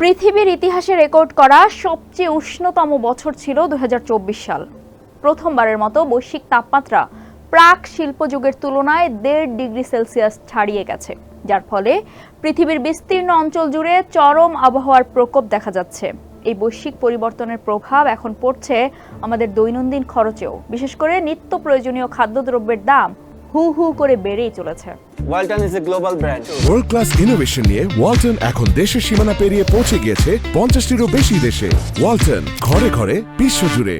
পৃথিবীর ইতিহাসে রেকর্ড করা সবচেয়ে উষ্ণতম বছর ছিল দুই হাজার চব্বিশ সাল। প্রথমবারের মতো বৈশ্বিক তাপমাত্রা প্রাক শিল্পযুগের তুলনায় দেড় ডিগ্রি সেলসিয়াস ছাড়িয়ে গেছে, যার ফলে পৃথিবীর বিস্তীর্ণ অঞ্চল জুড়ে চরম আবহাওয়ার প্রকোপ দেখা যাচ্ছে। এই বৈশ্বিক পরিবর্তনের প্রভাব এখন পড়ছে আমাদের দৈনন্দিন খরচেও, বিশেষ করে নিত্য প্রয়োজনীয় খাদ্যদ্রব্যের দাম হু হু করে বেড়েই চলেছে। Walton is a global brand world class innovation নিয়ে ওয়ালটন এখন দেশের সীমানা পেরিয়ে পৌঁছে গিয়েছে পঞ্চাশটিরও বেশি দেশে। ওয়ালটন ঘরে ঘরে বিশ্বজুড়ে।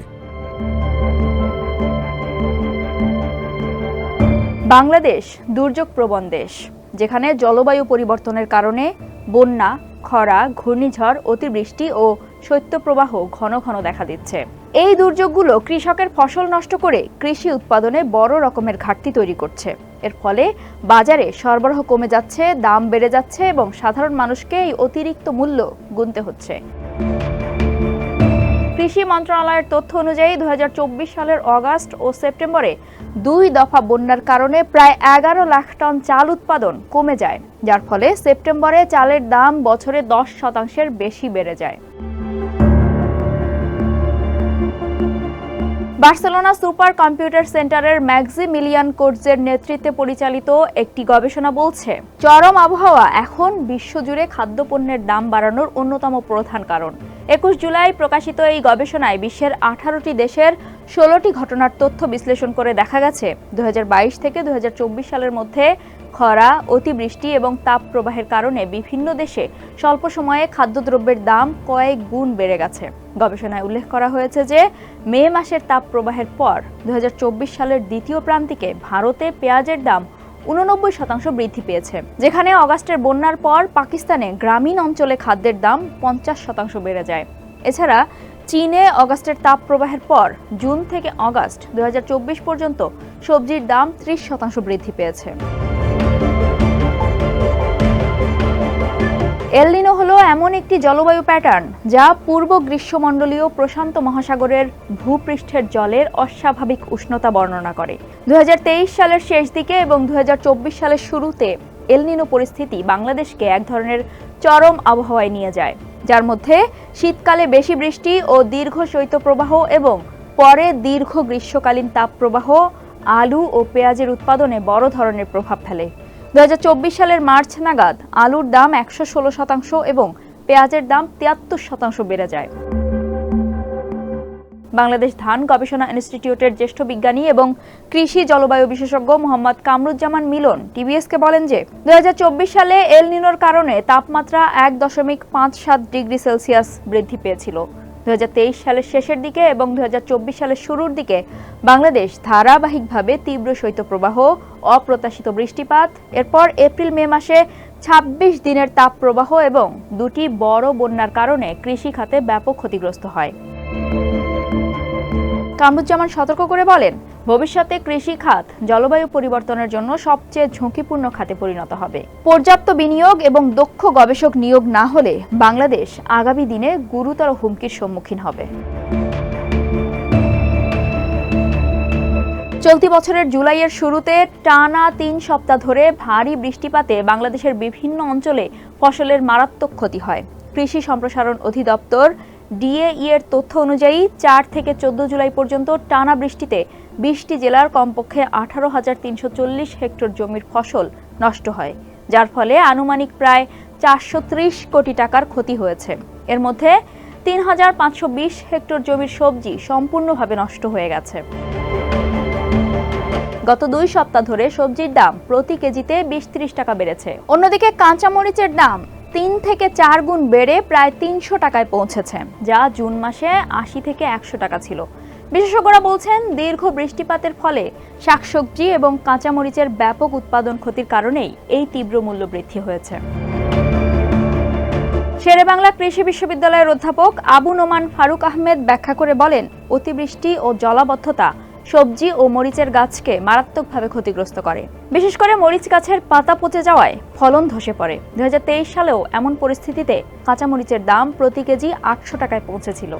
বাংলাদেশ দুর্যোগ প্রবণ দেশ যেখানে জলবায়ু পরিবর্তনের কারণে বন্যা খরা ঘূর্ণিঝড় অতিবৃষ্টি ও শৈত্যপ্রবাহ ঘন ঘন দেখা দিচ্ছে। এই দুর্যোগগুলো কৃষকের ফসল নষ্ট করে কৃষি উৎপাদনে বড় রকমের ঘাটতি তৈরি করছে। এর ফলে বাজারে সরবরাহ কমে যাচ্ছে, দাম বেড়ে যাচ্ছে এবং সাধারণ মানুষকে এই অতিরিক্ত মূল্য গুনতে হচ্ছে। কৃষি মন্ত্রণালয়ের তথ্য অনুযায়ী দু হাজার চব্বিশ সালের অগাস্ট ও সেপ্টেম্বরে দুই দফা বন্যার কারণে প্রায় এগারো লাখ টন চাল উৎপাদন কমে যায়, যার ফলে সেপ্টেম্বরে চালের দাম বছরে দশ শতাংশের বেশি বেড়ে যায়। বার্সেলোনা সুপার কম্পিউটার সেন্টারের ম্যাক্সিমিলিয়ান কোর্টসের নেতৃত্বে পরিচালিত একটি গবেষণা বলছে, চরম আবহাওয়া এখন বিশ্বজুড়ে খাদ্যপণ্যের দাম বাড়ানোর অন্যতম প্রধান কারণ। একুশ জুলাই প্রকাশিত এই গবেষণায় বিশ্বের আঠারোটি দেশের ষোলোটি ঘটনার তথ্য বিশ্লেষণ করে দেখা গেছে। দুই হাজার বাইশ থেকে দু হাজার চব্বিশ সালের মধ্যে খরা, অতিবৃষ্টি এবং তাপ প্রবাহের কারণে বিভিন্ন দেশে স্বল্প সময়ে খাদ্যদ্রব্যের দাম কয়েক গুণ বেড়ে গেছে। গবেষণায় উল্লেখ করা হয়েছে যে, মে মাসের তাপ প্রবাহের পর দুহাজার চব্বিশ সালের দ্বিতীয় প্রান্তিকে ভারতে পেঁয়াজের দাম উননব্বই শতাংশ বৃদ্ধি পেয়েছে, যেখানে অগাস্টের বন্যার পর পাকিস্তানে গ্রামীণ অঞ্চলে খাদ্যের দাম পঞ্চাশ শতাংশ বেড়ে যায়। এছাড়া, চীনে অগাস্টের তাপ প্রবাহের পর জুন থেকে অগাস্ট দু হাজার চব্বিশ পর্যন্ত সবজির দাম ত্রিশ শতাংশ বৃদ্ধি পেয়েছে। এলনিনো হলো এমন একটি জলবায়ু প্যাটার্ন যা পূর্ব গ্রীষ্মমণ্ডলীয় প্রশান্ত মহাসাগরের ভূপৃষ্ঠের জলের অস্বাভাবিক উষ্ণতা বর্ণনা করে। দু হাজার তেইশ সালের শেষ দিকে এবং দুই হাজার চব্বিশ সালের শুরুতে এলনিনো পরিস্থিতি বাংলাদেশকে এক ধরনের চরম আবহাওয়ায় নিয়ে যায়, যার মধ্যে শীতকালে বেশি বৃষ্টি ও দীর্ঘ শৈত্যপ্রবাহ এবং পরে দীর্ঘ গ্রীষ্মকালীন তাপপ্রবাহ, আলু ও পেঁয়াজের উৎপাদনে বড় ধরনের প্রভাব ফেলে। দুই হাজার চব্বিশ সালের মার্চ নাগাদ আলুর দাম একশো ষোলো শতাংশ এবং পেঁয়াজের দাম তিয়াত্তর শতাংশ বেড়ে যায়। বাংলাদেশ ধান গবেষণা ইনস্টিটিউটের জ্যেষ্ঠ বিজ্ঞানী এবং কৃষি জলবায়ু বিশেষজ্ঞ মোহাম্মদ কামরুজ্জামান মিলন টিবিএসকে বলেন যে দুই হাজার চব্বিশ সালে এল নিনোর কারণে তাপমাত্রা এক দশমিক পাঁচ সাত ডিগ্রি সেলসিয়াস বৃদ্ধি পেয়েছিল। দুহাজার তেইশ সালের শেষের দিকে এবং দুহাজার চব্বিশ সালের শুরুর দিকে বাংলাদেশ ধারাবাহিকভাবে তীব্র শৈত্যপ্রবাহ, অপ্রত্যাশিত বৃষ্টিপাত, এরপর এপ্রিল, মে মাসে ২৬ দিনের তাপপ্রবাহ এবং দুটি বড় বন্যার কারণে কৃষি খাতে ব্যাপক ক্ষতিগ্রস্ত হয়। কামরুজ্জামান সতর্ক করে বলেন ভবিষ্যতে কৃষি খাত জলবায়ু পরিবর্তনের জন্য সবচেয়ে ঝুঁকিপূর্ণ খাতে পরিণত হবে। পর্যাপ্ত বিনিয়োগ এবং দক্ষ গবেষক নিয়োগ না হলে বাংলাদেশ আগামী দিনে গুরুতর হুমকির সম্মুখীন হবে। চলতি বছরের জুলাইয়ের শুরুতে টানা তিন সপ্তাহ ধরে ভারী বৃষ্টিপাতে বাংলাদেশের বিভিন্ন অঞ্চলে ফসলের মারাত্মক ক্ষতি হয়। কৃষি সম্প্রসারণ অধিদপ্তর ডিএই এর তথ্য অনুযায়ী চার থেকে চোদ্দ জুলাই পর্যন্ত টানা বৃষ্টিতে বিশটি জেলার কমপক্ষে আঠারো হাজার তিনশো চল্লিশ হেক্টর জমির ফসল নষ্ট হয়, যার ফলে আনুমানিক প্রায় চারশো ত্রিশ কোটি টাকার ক্ষতি হয়েছে। এর মধ্যে তিন হাজার পাঁচশো বিশ হেক্টর জমির সবজি সম্পূর্ণভাবে নষ্ট হয়ে গেছে। গত দুই সপ্তাহ ধরে সবজির দাম প্রতি কেজিতে বিশ ত্রিশ টাকা বেড়েছে। অন্যদিকে কাঁচামরিচের দাম তিন থেকে চার গুণ বেড়ে প্রায় তিনশো টাকায় পৌঁছেছে, যা জুন মাসে আশি থেকে একশো টাকা ছিল। বিশেষজ্ঞরা বলছেন, দীর্ঘ বৃষ্টিপাতের ফলে শাকসবজি এবং কাঁচামরিচের ব্যাপক উৎপাদন ক্ষতির কারণেই এই তীব্র মূল্য বৃদ্ধি হয়েছে। শেরেবাংলা কৃষি বিশ্ববিদ্যালয়ের অধ্যাপক আবু নোমান ফারুক আহমেদ ব্যাখ্যা করে বলেন, অতিবৃষ্টি ও জলাবদ্ধতা সবজি ও মরিচের গাছকে মারাত্মকভাবে ক্ষতিগ্রস্ত করে। বিশেষ করে মরিচ গাছের পাতা পচে যাওয়ায় ফলন ধসে পড়ে। দু সালেও এমন পরিস্থিতিতে কাঁচামরিচের দাম প্রতি কেজি আটশো টাকায় পৌঁছেছিল।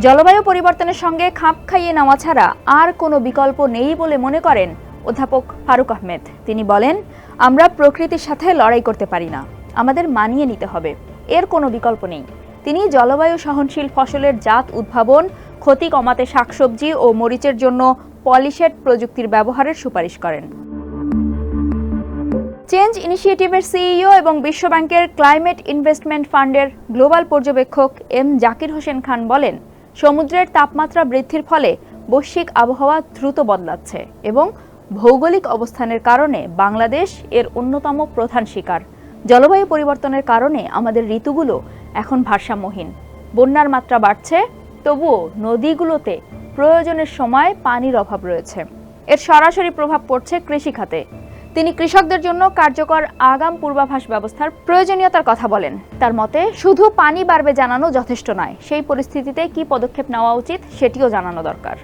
জলবায়ু পরিবর্তনের সঙ্গে খাপ খাইয়ে নেওয়া ছাড়া আর কোনো বিকল্প নেই বলে মনে করেন অধ্যাপক ফারুক আহমেদ। তিনি বলেন, আমরা প্রকৃতির সাথে লড়াই করতে পারি না। আমাদের মানিয়ে নিতে হবে। এর কোনো বিকল্প নেই। তিনি জলবায়ু সহনশীল ফসলের জাত উদ্ভাবন, ক্ষতি কমাতে শাকসবজি ও মরিচের জন্য পলিশেড প্রযুক্তির ব্যবহারের সুপারিশ করেন। চেঞ্জ ইনিশিয়েটিভের সিইও এবং বিশ্বব্যাংকের ক্লাইমেট ইনভেস্টমেন্ট ফান্ডের গ্লোবাল পর্যবেক্ষক এম জাকির হোসেন খান বলেন, সমুদ্রের তাপমাত্রা বৃদ্ধির ফলে বৈশ্বিক আবহাওয়া দ্রুত বদলাচ্ছে এবং ভৌগোলিক অবস্থানের কারণে বাংলাদেশ এর অন্যতম প্রধান শিকার। জলবায়ু পরিবর্তনের কারণে আমাদের ঋতুগুলো এখন ভারসাম্যহীন। বন্যার মাত্রা বাড়ছে, তবুও নদীগুলোতে প্রয়োজনের সময় পানির অভাব রয়েছে। এর সরাসরি প্রভাব পড়ছে কৃষিখাতে। তিনি কৃষকদের জন্য কার্যকর আগাম পূর্বাভাস ব্যবস্থার প্রয়োজনীয়তার কথা বলেন। তার মতে, শুধু পানি বাড়বে জানানো যথেষ্ট নয়। সেই পরিস্থিতিতে কি পদক্ষেপ নেওয়া উচিত সেটিও জানানো দরকার।